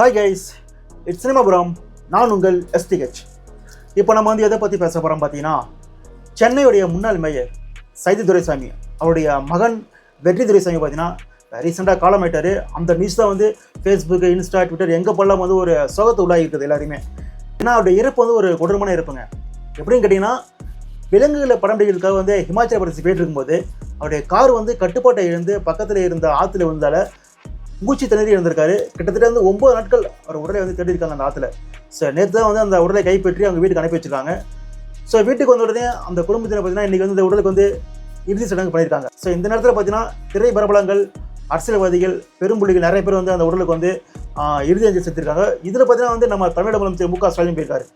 Hi guys it's சினிமாபுரம் நான் உங்கள் எஸ்டிஹெச் இப்போ நம்ம வந்து எதை பற்றி பேச போகிறோம் பார்த்தீங்கன்னா சென்னையுடைய முன்னாள் மேயர் சைதி துரைசாமி அவருடைய மகன் வெற்றி துரைசாமி பார்த்தீங்கன்னா ரீசெண்டாக காலமாயிட்டாரு அந்த நியூஸ் தான் வந்து ஃபேஸ்புக்கு இன்ஸ்டா ட்விட்டர் எங்கே போடலாம் வந்து ஒரு சோகத்தை உள்ளாகிருக்குது எல்லாருமே. ஏன்னா அவருடைய இறப்பு வந்து ஒரு கொடூரமான இறப்புங்க எப்படின்னு கேட்டிங்கன்னா விலங்குகளை படம் பிடிக்கிறதுக்காக வந்து ஹிமாச்சல பிரதேசம் போயிட்டு இருக்கும்போது அவருடைய கார் வந்து கட்டுப்பாட்டை இழந்து பக்கத்தில் இருந்த ஆற்றுல விழுந்தால மூச்சு திணறி இருந்திருக்காரு. கிட்டத்தட்ட வந்து ஒன்பது நாட்கள் அவர் உடலை வந்து தேடி இருக்காங்க அந்த ஆற்றுல ஸோ நேற்று தான் வந்து அந்த உடலை கைப்பற்றி அவங்க வீட்டுக்கு அனுப்பி வச்சிருக்காங்க. ஸோ வீட்டுக்கு வந்த உடனே அந்த குடும்பத்தினர் பார்த்தீங்கன்னா இன்றைக்கி வந்து இந்த உடலுக்கு வந்து இறுதி சடங்கு பண்ணியிருக்காங்க. ஸோ இந்த நேரத்தில் பார்த்தீங்கன்னா திரை பிரபலங்கள் அரசியல்வாதிகள் பெரும்புள்ளிகள் நிறைய பேர் வந்து அந்த உடலுக்கு வந்து இறுதி அஞ்சலி செலுத்திருக்காங்க இதில் பார்த்தீங்கன்னா வந்து நம்ம தமிழக முதலமைச்சர் மு க ஸ்டாலின் போயிருக்காரு.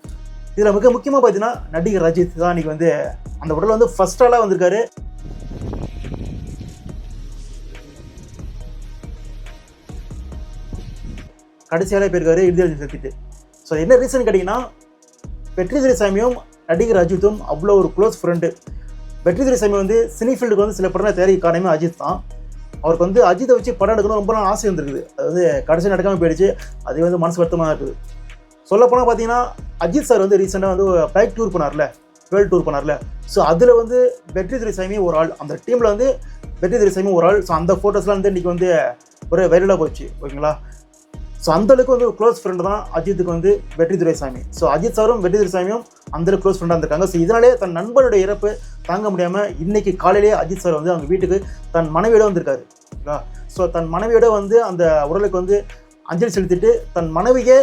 இதில் மிக முக்கியமாக பார்த்தீங்கன்னா நடிகர் ரஜித் தான் இன்றைக்கி வந்து அந்த உடல் வந்து ஃபர்ஸ்ட் ஆளாக வந்திருக்காரு. கடைசியாலே போயிருக்காரு இறுதி அஞ்சலி ஸோ என்ன ரீசன் கேட்டிங்கன்னா வெற்றி சாமியும் நடிகர் அஜித்தும் அவ்வளோ ஒரு க்ளோஸ் ஃப்ரெண்டு வெற்றி சாமி வந்து சினி ஃபீல்டுக்கு வந்து சில படங்களை தயாரிக்க காரணமே அஜித் தான். அவருக்கு வந்து அஜித்தை வச்சு படம் எடுக்கணும் ரொம்ப நாள் ஆசை இருந்திருக்குது. அது வந்து கடைசி நடக்காமல் போயிடுச்சு. அது வந்து மனசு வருத்தமாக இருக்குது. சொல்லப்போனால் பார்த்தீங்கன்னா அஜித் சார் வந்து ரீசெண்டாக வந்து பைக் டூர் பண்ணார்ல வேர்ல்டு டூர் பண்ணார்ல ஸோ அதில் வந்து வெற்றி துரைசாமி ஒரு ஆள். அந்த டீமில் வந்து வெற்றி துரைசாமி ஒரு ஆள். ஸோ அந்த ஃபோட்டோஸ்லாம் வந்து இன்றைக்கி வந்து ஒரு வைரலாக போச்சு. ஓகேங்களா? ஸோ அந்த அளவுக்கு வந்து க்ளோஸ் ஃப்ரெண்டு தான் அஜித்துக்கு வந்து வெற்றி துரைசாமி. ஸோ அஜித் சாரும் வெற்றி துரைசாமியும் அந்த க்ளோஸ் ஃப்ரெண்டாக இருந்திருக்காங்க. ஸோ இதனாலே தன் நண்பருடைய இறப்பு தாங்க முடியாமல் இன்றைக்கி காலையிலேயே அஜித் சார் வந்து அவங்க வீட்டுக்கு தன் மனைவியோட வந்திருக்காரு. ஸோ தன் மனைவியோட வந்து அந்த உடலுக்கு வந்து அஞ்சலி செலுத்திட்டு தன் மனைவியே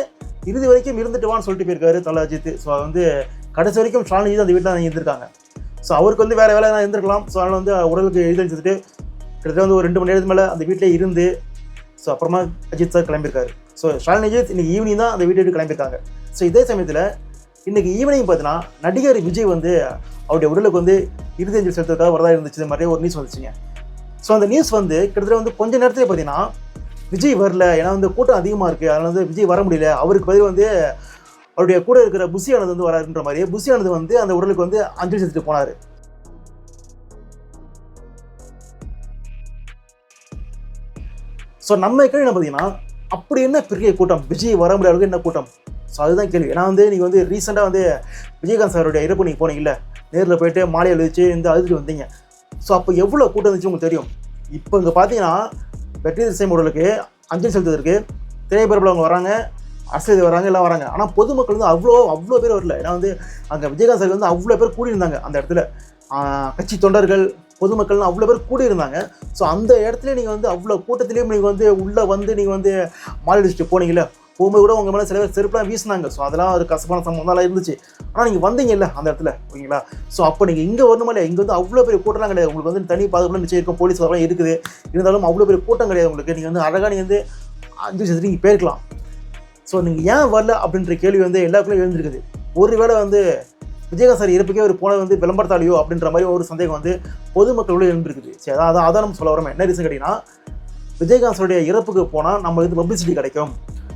இறுதி வரைக்கும் இருந்துட்டு வான்னு சொல்லிட்டு போயிருக்காரு தலை அஜித். ஸோ அது வந்து கடைசி வரைக்கும் ஷாலினி அந்த வீட்டில் தான் இருந்திருக்காங்க. ஸோ அவருக்கு வந்து வேறு வேலை தான் இருந்திருக்கலாம். ஸோ அதனால் வந்து உடலுக்கு எழுதி செலுத்திட்டு கிட்டத்தட்ட வந்து ஒரு ரெண்டு மணி நேரத்துக்கு மேலே அந்த வீட்டிலே இருந்து ஸோ அப்புறமா அஜித் சார் கிளம்பியிருக்காரு. ஸோ ஷாலினி இன்னைக்கு ஈவினிங் தான் அந்த வீட்டை விட்டு கிளம்பியிருக்காங்க. ஸோ இதே சமயத்தில் இன்னைக்கு ஈவினிங் பார்த்தீங்கன்னா நடிகர் விஜய் வந்து அவருடைய உடலுக்கு வந்து இறுதி அஞ்சலி செலுத்துறதுக்காக வரதா இருந்துச்சு. இந்த மாதிரி ஒரு நியூஸ் வந்துச்சுங்க. ஸோ அந்த நியூஸ் வந்து கிட்டத்தட்ட வந்து கொஞ்ச நேரத்திலே பார்த்தீங்கன்னா விஜய் வரல. ஏன்னா வந்து கூட்டம் அதிகமாக இருக்குது அதனால் வந்து விஜய் வர முடியல. அவருக்கு பதில் வந்து அவருடைய கூட இருக்கிற புசியானது வந்து வராருன்ற மாதிரி புசியானது வந்து அந்த உடலுக்கு வந்து அஞ்சலி செலுத்திட்டு போனார். ஸோ நம்ம கேள்வி என்ன பார்த்தீங்கன்னா அப்படி என்ன பெரிய கூட்டம்? விஜய் வர முடியாத அளவுக்கு என்ன கூட்டம்? ஸோ அதுதான் கேள்வி. ஏன்னா வந்து நீங்கள் வந்து ரீசெண்டாக வந்து விஜயகாந்த் சாருடைய இறப்பு நீங்கள் போனீங்கல்ல நேரில் போயிட்டு மாலையை எழுதிச்சு இந்த அழுதுட்டு வந்தீங்க. ஸோ அப்போ எவ்வளோ கூட்டம் இருந்துச்சு உங்களுக்கு தெரியும்? இப்போ இங்கே பார்த்தீங்கன்னா வெற்றி திசை உடலுக்கு அஞ்சலி செலுத்துவதற்கு திரைப்பரப்பில் வராங்க அரசியல் வராங்க எல்லாம் வராங்க. ஆனால் பொதுமக்கள் வந்து அவ்வளோ அவ்வளோ பேர் வரல. ஏன்னா வந்து அங்கே விஜயகாந்த் சார் வந்து அவ்வளோ பேர் கூடியிருந்தாங்க அந்த இடத்துல. கட்சி தொண்டர்கள் பொதுமக்கள்லாம் அவ்வளோ பேர் கூடியிருந்தாங்க ஸோ அந்த இடத்துல நீங்கள் வந்து அவ்வளோ கூட்டத்திலையும் நீங்கள் வந்து உள்ளே வந்து நீங்கள் வந்து மாலடிச்சுட்டு போனீங்களே போகும்போது கூட உங்கள் மேலே சில பேர் செருப்புலாம் வீசினாங்க. ஸோ அதெல்லாம் ஒரு கசப்பான சம்பவம்லாம் இருந்துச்சு. ஆனால் நீங்கள் வந்தீங்கல்ல அந்த இடத்துல ஓகேங்களா? ஸோ அப்போ நீங்கள் இங்கே வரணுமா இல்லையா? இங்கே வந்து அவ்வளோ பெரிய கூட்டம்லாம் கிடையாது. உங்களுக்கு வந்து தனி பாதுகாப்பு நிச்சயம் இருக்கும். போலீஸ் அதெல்லாம் இருக்குது. இருந்தாலும் அவ்வளோ பெரிய கூட்டம் கிடையாது உங்களுக்கு. நீங்கள் வந்து அழகாக நீங்கள் வந்து அஞ்சு சதவீதம் நீங்கள் போயிருக்கலாம். ஸோ நீங்கள் ஏன் வரல அப்படின்ற கேள்வி வந்து எல்லாருக்குள்ளே எழுந்திருக்குது. ஒருவேளை வந்து விஜயகாந்த் சார் இருப்புக்கே ஒரு போன வந்து விளம்பரத்தாலேயோ அப்படின்ற மாதிரி ஒரு சந்தேகம் வந்து பொதுமக்களுடைய எழுந்திருக்குது. சரி அதான் அதான் நம்ம சொல்ல வரோம் என்ன ரீசன் கேட்டிங்கன்னா விஜயகாந்த் சாருடைய இறப்புக்கு போனால் நம்மளுக்கு வந்து பப்ளிசிட்டி கிடைக்கும்.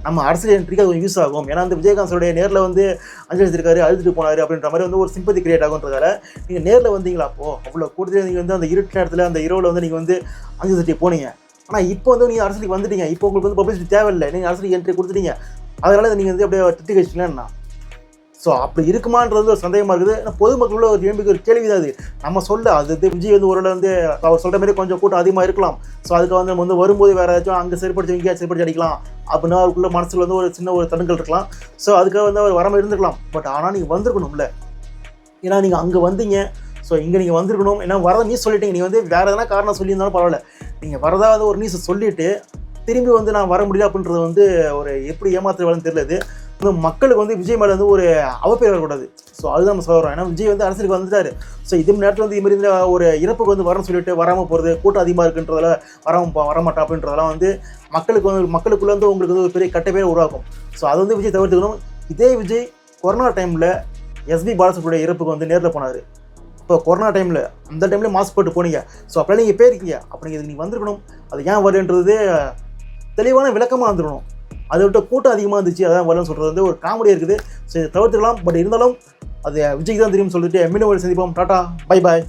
நம்ம அரசியல் என்ட்ரிக்கு அது யூஸ் ஆகும். ஏன்னா வந்து விஜயகாந்த் சாருடைய நேரில் வந்து அஞ்சலி செலுத்திருக்காரு அழுதுட்டு போனாரு அப்படின்ற மாதிரி வந்து ஒரு சிம்பதி கிரியேட் ஆகுன்றதால நீங்கள் நேரில் வந்தீங்களா அப்போ? அவ்வளோ கூட்டத்தில் நீங்கள் வந்து அந்த இருட்டு நேரத்தில் அந்த இரவில் வந்து நீங்கள் வந்து அஞ்சலி சிட்டி போனீங்க. ஆனால் இப்போ வந்து நீங்கள் அரசியலுக்கு வந்துட்டீங்க. இப்போ உங்களுக்கு வந்து பப்ளிசிட்டி தேவையில்லை. நீங்கள் அரசியல் என்ட்ரி கொடுத்துட்டீங்க. அதனால் நீங்கள் வந்து அப்படியே திட்டி வச்சிங்களா ஸோ அப்படி இருக்குமான்றது ஒரு சந்தேகமாக இருக்குது. ஆனால் பொதுமக்களோட ஒரு எம்பிக்கு ஒரு கேள்வி தான் அது. நம்ம சொல்ல அது வந்து விஜய் வந்து ஒரு வந்து அவர் சொல்கிற மாதிரி கொஞ்சம் கூட்டம் அதிகமாக இருக்கலாம். ஸோ அதுக்கு வந்து நம்ம வந்து வரும்போது வேறு ஏதாச்சும் அங்கே சரிப்படுத்தி இங்கேயா சரிப்படுத்தி அடிக்கலாம். அப்படின்னா அவருக்குள்ள மனசில் வந்து ஒரு சின்ன ஒரு தடுங்கல் இருக்கலாம். ஸோ அதுக்காக வந்து அவர் வராமல் இருந்துக்கலாம் பட் ஆனால் நீங்கள் வந்திருக்கணும்ல. ஏன்னா நீங்கள் அங்கே வந்தீங்க. ஸோ இங்கே நீங்கள் வந்திருக்கணும். ஏன்னா வரதை நீ சொல்லிட்டீங்க. நீங்கள் வந்து வேறு எதனா காரணம் சொல்லியிருந்தாலும் பரவாயில்ல. நீங்கள் வரதாவது வந்து ஒரு நியூஸை சொல்லிவிட்டு திரும்பி வந்து நான் வர முடியல அப்படின்றது வந்து ஒரு எப்படி ஏமாத்துற வேலைன்னு தெரியல மக்களுக்கு வந்து விஜய் மேலே வந்து ஒரு அவப்பேர் வரக்கூடாது. ஸோ அதுதான் நம்ம சொல்கிறோம் ஏன்னா விஜய் வந்து அரசியலுக்கு வந்துட்டார். ஸோ இது நேரத்தில் வந்து இதுமாரி ஒரு இறப்புக்கு வந்து வரணும்னு சொல்லிட்டு வராமல் போகிறது கூட்டம் அதிகமாக இருக்குன்றதால வராமல் வரமாட்டா அப்படின்றதெல்லாம் வந்து மக்களுக்கு வந்து மக்களுக்குள்ளே வந்து உங்களுக்கு வந்து ஒரு பெரிய கட்ட பேர் உருவாக்கும். ஸோ அது வந்து விஜய் தவிர்த்துக்கணும். இதே விஜய் கொரோனா டைமில் எஸ்பி பாலசுப்ரமணிய இறப்புக்கு வந்து நேரில் போனார். இப்போ கொரோனா டைமில் அந்த டைமில் மாஸ்க் போட்டு போனீங்க. ஸோ அப்படிலாம் நீங்கள் போயிருக்கீங்க அப்போ நீங்கள் இதுக்கு நீங்கள் வந்திருக்கணும். அது ஏன் வருன்றது தெளிவான விளக்கமாக வந்துடணும். அதை விட்டு கூட்டம் அதிகமாக இருந்துச்சு. அதான் வரலன்னு சொல்கிறது வந்து ஒரு காமெடி இருக்குது. சரி தவிர்த்துக்கலாம். பட் இருந்தாலும் அது விஜய்க்கு தான் தெரியும் சொல்லிட்டு மீண்டும் ஒரு சந்திப்போம். Tata bye bye